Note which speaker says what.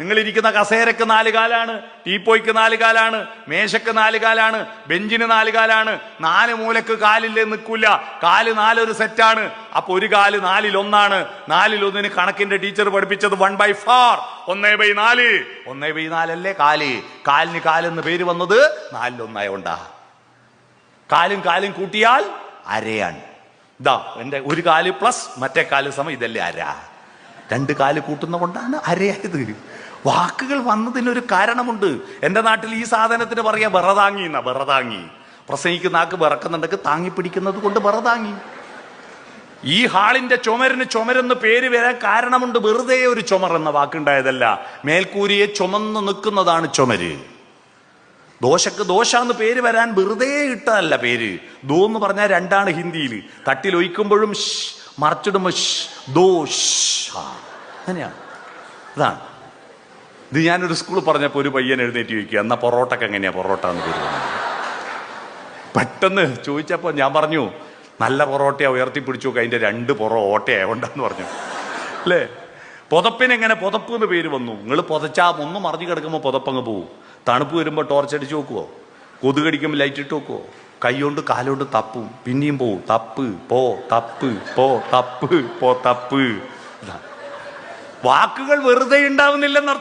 Speaker 1: നിങ്ങൾ ഇരിക്കുന്ന കസേരക്ക് നാല് കാലാണ് ടീപ്പോയ്ക്ക് നാല് കാലാണ് മേശക്ക് നാല് കാലാണ് ബെഞ്ചിന് നാല് കാലാണ്. നാല് മൂലക്ക് കാലില്ലേ നിൽക്കില്ല കാൽ നാലൊരു സെറ്റാണ്. അപ്പൊ ഒരു കാൽ നാലിലൊന്നാണ്. നാലിലൊന്നിന് കണക്കിന്റെ ടീച്ചർ പഠിപ്പിച്ചത് വൺ ബൈ ഫോർ ഒന്നേ ബൈ നാല്. ഒന്നേ ബൈ നാലല്ലേ കാൽ? കാലിന് കാലെന്ന് പേര് വന്നത് നാലിലൊന്നായോണ്ടാ. കാലും കാലും കൂട്ടിയാൽ അരയാണ്. ഇതാ എന്റെ ഒരു കാൽ പ്ലസ് മറ്റേ കാൽ സമയം ഇതല്ലേ അര. രണ്ട് കാൽ കൂട്ടുന്ന കൊണ്ടാണ് അരയായത്. വാക്കുകൾ വന്നതിനൊരു കാരണമുണ്ട്. എന്റെ നാട്ടിൽ ഈ സാധനത്തിന് പറയാ ബറതാങ്ങി എന്നാ ബറതാങ്ങി പ്രസംഗിക്കുന്ന ആക്ക് വിറക്കുന്നുണ്ടെങ്കിൽ താങ്ങി പിടിക്കുന്നത് കൊണ്ട് ബറതാങ്ങി ഈ ഹാളിന്റെ ചുമരിന് ചുമരെന്ന് പേര് വരാൻ കാരണമുണ്ട്. വെറുതെ ഒരു ചുമർ എന്ന വാക്കുണ്ടായതല്ല. മേൽക്കൂരിയെ ചുമന്ന് നിൽക്കുന്നതാണ് ചുമര്. ദോശക്ക് ദോശ എന്ന് പേര് വരാൻ വെറുതെ ഇട്ടതല്ല പേര്. ദോ എന്ന് പറഞ്ഞാൽ രണ്ടാണ് ഹിന്ദിയിൽ. തട്ടിൽ ദോഷ മറിച്ചിടുമ്പോ ഷ്, ദോശ അങ്ങനെയാണ്. ഇതാണ് ഇത് ഞാനൊരു സ്കൂളിൽ പറഞ്ഞപ്പോൾ ഒരു പയ്യൻ എഴുന്നേറ്റ് ചോദിക്കുക എന്നാ പൊറോട്ടക്ക് എങ്ങനെയാ പൊറോട്ട എന്ന് പേര് പെട്ടെന്ന് ചോദിച്ചപ്പോൾ ഞാൻ പറഞ്ഞു നല്ല പൊറോട്ടയാ ഉയർത്തി പിടിച്ചു നോക്ക് അതിന്റെ രണ്ട് പൊറോ ഓട്ടയായോണ്ടെന്ന് പറഞ്ഞു. അല്ലേ? പുതപ്പിന് എങ്ങനെ പുതപ്പ് എന്ന് പേര് വന്നു. നിങ്ങൾ പുതച്ചാ ഒന്ന് മറിഞ്ഞു കിടക്കുമ്പോൾ പുതപ്പങ്ങ് പോവും. തണുപ്പ് വരുമ്പോൾ ടോർച്ച് അടിച്ച് നോക്കുവോ കൊതുകടിക്കുമ്പോൾ ലൈറ്റ് ഇട്ട് നോക്കുവോ കൈകൊണ്ട് കാലുകൊണ്ട് തപ്പും പിന്നെയും പോവും. തപ്പ് പോ തപ്പ് പോ തപ്പ് പോ തപ്പ്. വാക്കുകൾ വെറുതെ ഉണ്ടാവുന്നില്ലെന്നർത്ഥം